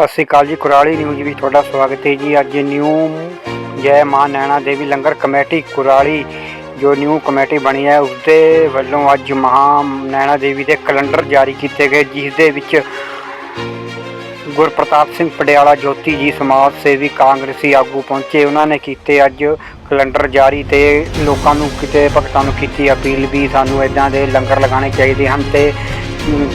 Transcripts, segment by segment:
ਸਤਿ ਸ਼੍ਰੀ ਅਕਾਲ ਜੀ, ਕੁਰਾਲੀ ਨਿਊਜ਼ ਵਿੱਚ ਤੁਹਾਡਾ ਸਵਾਗਤ ਹੈ ਜੀ। ਅੱਜ ਨਿਊ ਜੈ ਮਾਂ ਨੈਣਾ ਦੇਵੀ ਲੰਗਰ ਕਮੇਟੀ ਕੁਰਾਲੀ, ਜੋ ਨਿਊ ਕਮੇਟੀ ਬਣੀ ਹੈ ਉਸ ਦੇ ਵੱਲੋਂ ਅੱਜ ਮਹਾ ਨੈਣਾ ਦੇਵੀ ਦੇ ਕੈਲੰਡਰ ਜਾਰੀ ਕੀਤੇ ਗਏ, ਜਿਸ ਦੇ ਵਿੱਚ ਗੁਰਪ੍ਰਤਾਪ ਸਿੰਘ ਪਟਿਆਲਾ, ਜੋਤੀ ਜੀ, ਸਮਾਜ ਸੇਵੀ, ਕਾਂਗਰਸੀ ਆਗੂ ਪਹੁੰਚੇ। ਉਹਨਾਂ ਨੇ ਕੀਤੇ ਅੱਜ ਕੈਲੰਡਰ ਜਾਰੀ ਤੇ ਲੋਕਾਂ ਨੂੰ, ਕਿਤੇ ਭਗਤਾਂ ਨੂੰ ਕੀਤੀ ਅਪੀਲ ਵੀ ਸਾਨੂੰ ਇਦਾਂ ਦੇ ਲੰਗਰ ਲਗਾਉਣੇ ਚਾਹੀਦੇ ਹਨ ਤੇ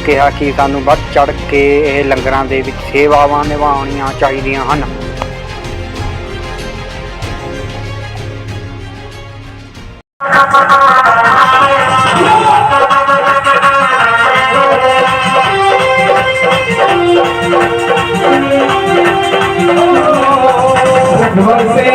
ਕਿਹਾ ਕਿ ਸਾਨੂੰ ਵੱਧ ਚੜ ਕੇ ਇਹ ਲੰਗਰਾਂ ਦੇ ਵਿੱਚ ਸੇਵਾਵਾਂ ਨਿਭਾਉਣੀਆਂ ਚਾਹੀਦੀਆਂ ਹਨ। ਨਮਸਤੇ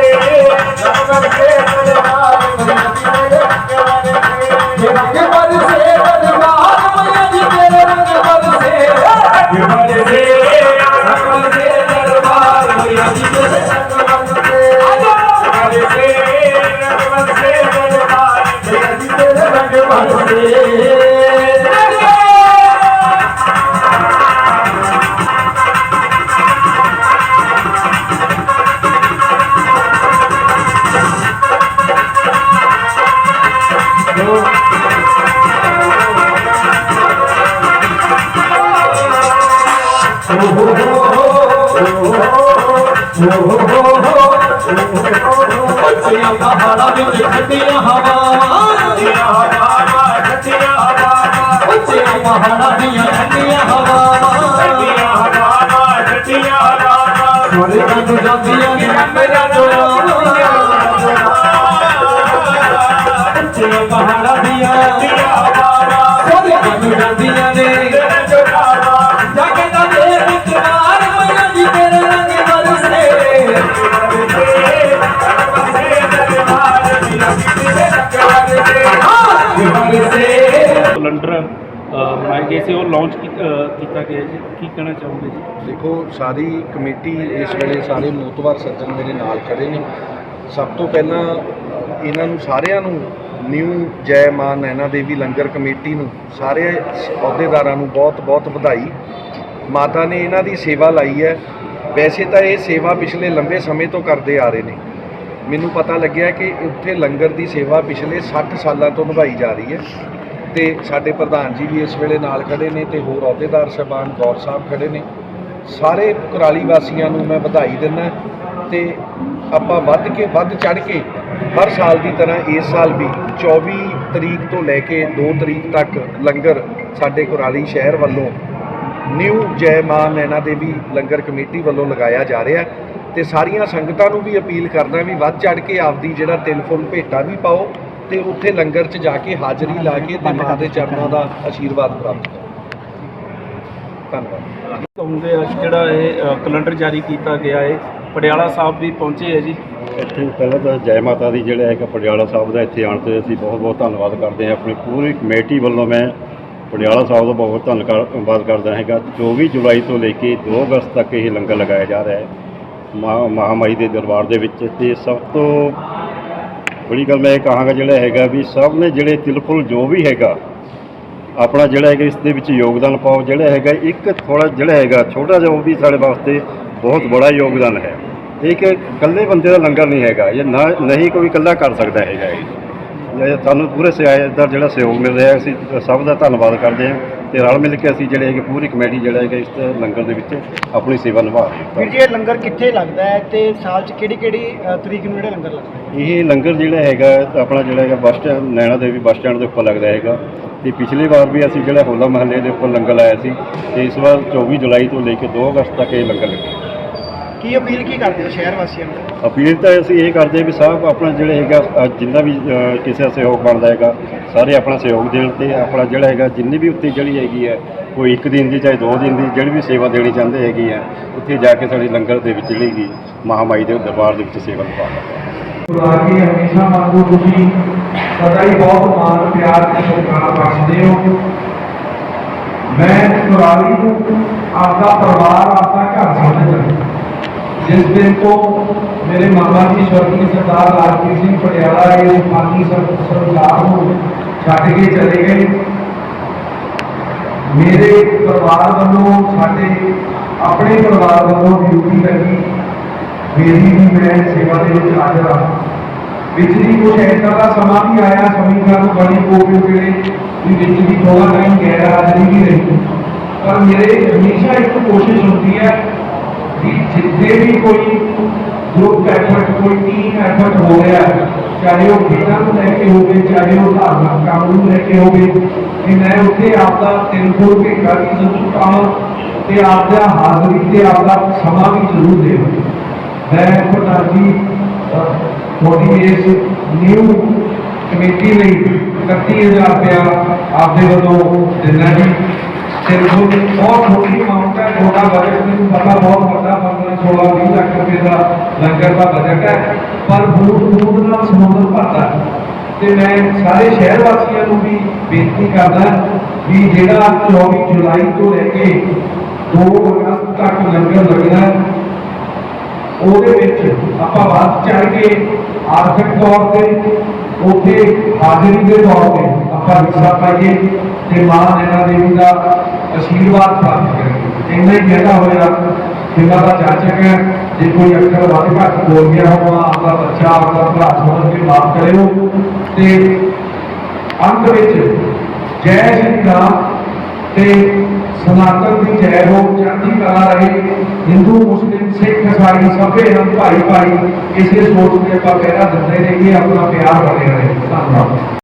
पतिया पहाड़ा में खटिया हवा पतिया पहाड़ा में खटिया हवा मेरे रंग जातिया के मेरा जोड़ा पतिया पहाड़ा दिया ਸਿਲੰਡਰ ਬਣਾਏ ਗਏ ਸੀ, ਉਹ ਲਾਂਚ ਕੀਤਾ ਗਿਆ ਜੀ? ਕੀ ਕਹਿਣਾ ਚਾਹੋਗੇ ਜੀ? ਦੇਖੋ, ਸਾਰੀ ਕਮੇਟੀ ਇਸ ਵੇਲੇ ਸਾਰੇ ਮੋਤਵਾਰ ਸੱਜਣ ਮੇਰੇ ਨਾਲ ਖੜੇ ਨੇ। ਸਭ ਤੋਂ ਪਹਿਲਾਂ ਇਹਨਾਂ ਨੂੰ ਸਾਰਿਆਂ ਨੂੰ ਨਿਊ ਜੈ ਮਾਂ ਨੈਣਾ ਦੇਵੀ ਲੰਗਰ ਕਮੇਟੀ ਨੂੰ, ਸਾਰੇ ਅਹੁਦੇਦਾਰਾਂ ਨੂੰ ਬਹੁਤ-ਬਹੁਤ ਵਧਾਈ। ਮਾਤਾ ਨੇ ਇਹਨਾਂ ਦੀ ਸੇਵਾ ਲਾਈ ਹੈ। ਵੈਸੇ ਤਾਂ ਇਹ ਸੇਵਾ ਪਿਛਲੇ ਲੰਬੇ ਸਮੇਂ ਤੋਂ ਕਰਦੇ ਆ ਰਹੇ ਨੇ। ਮੈਨੂੰ ਪਤਾ ਲੱਗਿਆ ਕਿ ਉੱਥੇ ਲੰਗਰ ਦੀ ਸੇਵਾ ਪਿਛਲੇ 60 ਸਾਲਾਂ ਤੋਂ ਨਿਭਾਈ ਜਾ ਰਹੀ ਹੈ। ਤੇ ਸਾਡੇ ਪ੍ਰਧਾਨ ਜੀ ਵੀ ਇਸ ਵੇਲੇ ਨਾਲ ਖੜੇ ਨੇ ਤੇ ਹੋਰ ਅਹੁਦੇਦਾਰ ਸਾਹਿਬਾਨ ਗੌਰ ਸਾਹਿਬ ਖੜੇ ਨੇ। ਸਾਰੇ ਕੁਰਾਲੀ ਵਾਸੀਆਂ ਨੂੰ ਮੈਂ ਵਧਾਈ ਦਿੰਦਾ ਤੇ ਆਪਾਂ ਵੱਧ ਕੇ ਵੱਧ ਚੜ ਕੇ ਹਰ ਸਾਲ ਦੀ ਤਰ੍ਹਾਂ ਇਸ ਸਾਲ ਵੀ 24 ਤਰੀਕ ਤੋਂ ਲੈ ਕੇ 2 ਤਰੀਕ ਤੱਕ ਲੰਗਰ ਸਾਡੇ ਕੁਰਾਲੀ ਸ਼ਹਿਰ ਵੱਲੋਂ ਨਿਊ ਜੈ ਮਾਂ ਨੈਣਾ ਦੇਵੀ ਲੰਗਰ ਕਮੇਟੀ ਵੱਲੋਂ ਲਗਾਇਆ ਜਾ ਰਿਹਾ ਤੇ ਸਾਰੀਆਂ ਸੰਗਤਾਂ ਨੂੰ ਵੀ ਅਪੀਲ ਕਰਦਾ ਵੀ ਵੱਧ ਚੜ ਕੇ ਆਪਦੀ ਜਿਹੜਾ ਤਿਲ ਫੁੱਲ ਭੇਟਾ ਵੀ ਪਾਓ। ਤੇ ਉੱਥੇ ਲੰਗਰ 'ਚ ਜਾ ਕੇ ਹਾਜ਼ਰੀ ਲਾ ਕੇ ਤੇ ਮਾਂ ਦੇ ਚਰਨਾਂ ਦਾ ਆਸ਼ੀਰਵਾਦ ਪ੍ਰਾਪਤ ਕਰੋ। ਧੰਨਵਾਦ। ਕਹੋਗੇ ਅੱਜ ਜਿਹੜਾ ਇਹ ਕੈਲੰਡਰ ਜਾਰੀ ਕੀਤਾ ਗਿਆ ਹੈ ਪਟਿਆਲਾ ਸਾਹਿਬ ਵੀ ਪਹੁੰਚੇ ਹੈ ਜੀ। ਇੱਥੇ ਪਹਿਲਾਂ ਤਾਂ ਜੈ ਮਾਤਾ ਦੀ ਜਿਹੜਾ ਹੈਗਾ ਪਟਿਆਲਾ ਸਾਹਿਬ ਦਾ ਇੱਥੇ ਆਉਣ ਤੇ ਅਸੀਂ ਬਹੁਤ ਬਹੁਤ ਧੰਨਵਾਦ ਕਰਦੇ ਹਾਂ। ਆਪਣੀ ਪੂਰੀ ਕਮੇਟੀ ਵੱਲੋਂ ਮੈਂ ਪਟਿਆਲਾ ਸਾਹਿਬ ਦਾ ਬਹੁਤ ਧੰਨਵਾਦ ਕਰਦਾ ਹੈਗਾ। 24 ਜੁਲਾਈ ਤੋਂ ਲੈ ਕੇ 2 ਅਗਸਤ ਤੱਕ ਇਹ ਲੰਗਰ ਲਗਾਇਆ ਜਾ ਰਿਹਾ ਹੈ ਮਹਾ ਮਹਾਮਾਈ ਦੇ ਦਰਬਾਰ ਦੇ ਵਿੱਚ। ਤੇ ਸਭ ਤੋਂ ਬੜੀ ਗੱਲ ਮੈਂ ਇਹ ਕਹਾਂਗਾ ਜਿਹੜਾ ਹੈਗਾ ਵੀ ਸਭ ਨੇ ਜਿਹੜੇ ਤਿਲਫੁਲ ਜੋ ਵੀ ਹੈਗਾ, ਆਪਣਾ ਜਿਹੜਾ ਹੈਗਾ ਇਸ ਦੇ ਵਿੱਚ ਯੋਗਦਾਨ ਪਾਓ, ਜਿਹੜਾ ਹੈਗਾ ਇੱਕ ਥੋੜਾ ਜਿਹੜਾ ਹੈਗਾ ਛੋਟਾ ਜਿਹਾ ਉਹ ਵੀ ਸਾਡੇ ਵਾਸਤੇ ਬਹੁਤ ਬੜਾ ਯੋਗਦਾਨ ਹੈ। ਇਹ ਕਿ ਇਕੱਲੇ ਬੰਦੇ ਦਾ ਲੰਗਰ ਨਹੀਂ ਹੈਗਾ, ਇਹ ਨਾ, ਨਹੀਂ ਕੋਈ ਇਕੱਲਾ ਕਰ ਸਕਦਾ ਹੈਗਾ ਇਹ। ਇਹ ਸਾਨੂੰ ਪੂਰੇ ਸਿਆਇਤ ਦਾ ਜਿਹੜਾ ਸਹਿਯੋਗ ਮਿਲ ਰਿਹਾ, ਅਸੀਂ ਸਭ ਦਾ ਧੰਨਵਾਦ ਕਰਦੇ ਹਾਂ। ਤੇ ਰਲ ਮਿਲ ਕੇ ਅਸੀਂ ਜਿਹੜੇ ਹੈਗੇ ਪੂਰੀ ਕਮੇਟੀ ਜਿਹੜਾ ਹੈਗਾ ਇਸ ਲੰਗਰ ਦੇ ਵਿੱਚ ਆਪਣੀ ਸੇਵਾ ਨਿਭਾ ਰਹੀ ਹੈ। ਵੀਰ ਜੀ ਇਹ ਲੰਗਰ ਕਿੱਥੇ ਲੱਗਦਾ ਹੈ ਤੇ ਸਾਲ 'ਚ ਕਿਹੜੀ ਕਿਹੜੀ ਤਰੀਕ ਨੂੰ ਜਿਹੜਾ ਲੰਗਰ ਲੱਗਦਾ ਹੈ? ਇਹ ਲੰਗਰ ਜਿਹੜਾ ਹੈਗਾ ਆਪਣਾ ਜਿਹੜਾ ਹੈਗਾ bus stand Naina Devi bus stand ਦੇ ਉੱਪਰ ਲੱਗਦਾ ਹੈਗਾ। ਤੇ ਪਿਛਲੀ ਵਾਰ ਵੀ ਅਸੀਂ ਜਿਹੜਾ ਹੋਲਾ ਮਹੱਲੇ ਦੇ ਉੱਪਰ ਲੰਗਰ ਲਾਇਆ ਸੀ ਤੇ ਇਸ ਵਾਰ 24 ਜੁਲਾਈ ਤੋਂ ਲੈ ਕੇ 2 ਅਗਸਤ ਤੱਕ ਇਹ ਲੰਗਰ ਲੱਗੇਗਾ ਕੀ ਅਪੀਲ ਕੀ ਕਰਦੇ ਹੋ ਸ਼ਹਿਰ ਵਾਸੀਆਂ ਨੂੰ? ਅਪੀਲ ਤਾਂ ਅਸੀਂ ਇਹ ਕਰਦੇ ਹਾਂ ਵੀ ਸਭ ਆਪਣਾ ਜਿਹੜਾ ਹੈਗਾ ਅ, ਜਿੰਨਾ ਵੀ ਅ, ਕਿਸੇ ਦਾ ਸਹਿਯੋਗ ਬਣਦਾ ਹੈਗਾ ਸਾਰੇ ਆਪਣਾ ਸਹਿਯੋਗ ਦੇਣ ਤੇ ਆਪਣਾ ਜਿਹੜਾ ਹੈਗਾ ਜਿੰਨੀ ਵੀ ਉੱਤੇ ਜਿਹੜੀ ਹੈਗੀ ਹੈ ਕੋਈ ਇੱਕ ਦਿਨ ਦੀ ਚਾਹੇ ਦੋ ਦਿਨ ਦੀ ਜਿਹੜੀ ਵੀ ਸੇਵਾ ਦੇਣੀ ਚਾਹੁੰਦੇ ਹੈਗੀ ਹੈ ਉੱਥੇ ਜਾ ਕੇ ਸਾਡੀ ਲੰਗਰ ਦੇ ਵਿੱਚ ਜਿਹੜੀ ਹੈਗੀ ਮਹਾਮਾਈ ਦੇ ਦਰਬਾਰ ਦੇ ਵਿੱਚ ਸੇਵਾ ਸਕਦੇ ਖੁਦਾ ਕੀ ਹਮੇਸ਼ਾ ਮੰਗੋ ਤੁਸੀਂ ਸਦਾ ਹੀ ਬਹੁਤ ਮਾਣ ਪਿਆਰ ਤੇ ਸਤਿਕਾਰ ਬਖਸ਼ਦੇ ਹੋ। ਮੈਂ ਕੁਰਾਲੀ ਨੂੰ ਆਪਦਾ ਪਰਿਵਾਰ ਆਪਦਾ ਘਰ ਸਮਝਦਾ ਜਿਸ ਦਿਨ ਤੋਂ ਮੇਰੇ ਮਾਮਾ ਜੀ ਸਵਰਗੀ ਸਰਦਾਰ ਰਾਜਪ੍ਰੀਤ ਸਿੰਘ ਪਟਿਆਲਾ ਇਹ ਫਾਨੀ ਸਰਕਾਰ ਨੂੰ ਛੱਡ ਕੇ ਚਲੇ ਗਏ ਮੇਰੇ ਪਰਿਵਾਰ ਵੱਲੋਂ ਸਾਡੇ ਆਪਣੇ ਪਰਿਵਾਰ ਵੱਲੋਂ ਡਿਊਟੀ ਲੱਗੀ ਮੇਰੀ ਵੀ ਮੈਂ ਸੇਵਾ ਦੇ ਵਿੱਚ ਹਾਜ਼ਰ ਹਾਂ ਵਿੱਚ ਦੀ ਕੁਝ ਐਸਾ ਦਾ ਸਮਾਂ ਵੀ ਆਇਆ ਸਮੀਕਰਨ ਬੜੀ ਕੋਵਿਡ ਵੇਲੇ ਵੀ ਵਿੱਚ ਦੀ ਥੋੜਾ ਟਾਈਮ ਗੈਰ ਹਾਜ਼ਰੀ ਵੀ ਰਹੀ ਪਰ ਮੇਰੇ ਹਮੇਸ਼ਾ ਇੱਕ ਕੋਸ਼ਿਸ਼ ਹੁੰਦੀ ਹੈ ਕਿ ਜਿੱਥੇ ਵੀ ਕੋਈ ਗਰੁੱਪ ਐਫਰਟ ਕੋਈ ਟੀਮ ਐਫਰਟ ਹੋ ਰਿਹਾ ਹੈ, ਚਾਹੇ ਉਹ ਖੇਡਾਂ ਨੂੰ ਲੈ ਕੇ ਹੋਵੇ ਚਾਹੇ ਉਹ ਧਾਰਮਿਕ ਕੰਮ ਨੂੰ ਲੈ ਕੇ ਹੋਵੇ ਕਿ ਮੈਂ ਉੱਥੇ ਆਪਦਾ ਤਿੰਨ ਫੁੱਟ ਘੰਟਾ ਵੀ ਜ਼ਰੂਰ ਪਾਵਾਂ ਤੇ ਆਪਦਾ ਹਾਜ਼ਰੀ ਤੇ ਆਪਦਾ ਸਮਾਂ ਵੀ ਜ਼ਰੂਰ ਦੇਵਾਂ ਮੈਂ ਪ੍ਰਧਾਨ ਜੀ ਅਹ, ਤੁਹਾਡੀ ਇਸ ਨਿਊ ਕਮੇਟੀ ਲਈ 31000 ਰੁਪਇਆ ਆਪਦੇ ਵੱਲੋਂ ਦਿੰਦਾ ਜੀ ਤੇ ਬਹੁਤ ਛੋਟੀ ਅਮਾਉਂਟ ਹੈ, ਤੁਹਾਡਾ ਬਜਟ ਮੈਨੂੰ ਪਤਾ, ਬਹੁਤ ਵੱਡਾ 15 16 20 ਲੱਖ ਰੁਪਏ ਦਾ ਲੰਗਰ ਦਾ ਬਜਟ ਹੈ। ਪਰ ਬੂਟ ਬੂਟ ਨਾਲ ਸਮੁੰਦਰ ਭਰਦਾ ਤੇ ਮੈਂ ਸਾਰੇ ਸ਼ਹਿਰ ਵਾਸੀਆਂ ਨੂੰ ਵੀ ਬੇਨਤੀ ਕਰਦਾ ਵੀ ਜਿਹੜਾ 24 ਜੁਲਾਈ ਤੋਂ ਲੈ ਕੇ 2 ਅਗਸਤ ਤੱਕ ਲੰਗਰ ਲੱਗਣਾ ਉਹਦੇ ਵਿੱਚ ਆਪਾਂ ਵੱਧ ਚੜ ਕੇ ਆਰਥਿਕ ਤੌਰ ਤੇ ਉੱਥੇ ਹਾਜ਼ਰੀ ਦੇ ਤੌਰ ਤੇ ਆਪਾਂ ਹਿੱਸਾ ਪਾਈਏ ਤੇ ਮਾਂ ਨੈਣਾ ਦੇਵੀ ਦਾ ਅਸ਼ੀਰਵਾਦ ਪ੍ਰਾਪਤ ਕਰੇ। ਇੰਨਾ ਹੀ ਕਹਿਦਾ ਹੋਇਆ ਜਿੰਨਾ ਦਾ ਜਾਚਕ ਹੈ ਜੇ ਕੋਈ ਅੱਖਰ ਵੱਧ ਘੱਟ ਬੋਲ ਗਿਆ ਹੋਵਾ ਆਪਦਾ ਬੱਚਾ, ਆਪਦਾ ਭਰਾ ਸਮਝ ਕੇ ਮਾਫ ਕਰਿਓ। ਤੇ ਅੰਤ ਵਿੱਚ ਜੈ ਸ਼੍ਰੀ ਰਾਮ ਤੇ ਸਨਾਤਨ ਦੀ ਜੈ ਹੋ ਚੜ੍ਹਦੀ ਕਲਾ ਰਹੇ ਹਿੰਦੂ, ਮੁਸਲਿਮ, ਸਿੱਖ ਇਸਾਈ ਸਭੇ ਹਨ ਭਾਈ ਭਾਈ, ਇਸੇ ਸੋਚ ਤੇ ਆਪਾਂ ਪਹਿਰਾ ਦਿੰਦੇ ਰਹੀਏ, ਆਪਣਾ ਪਿਆਰ ਬਣਿਆ ਰਹੇ। ਧੰਨਵਾਦ।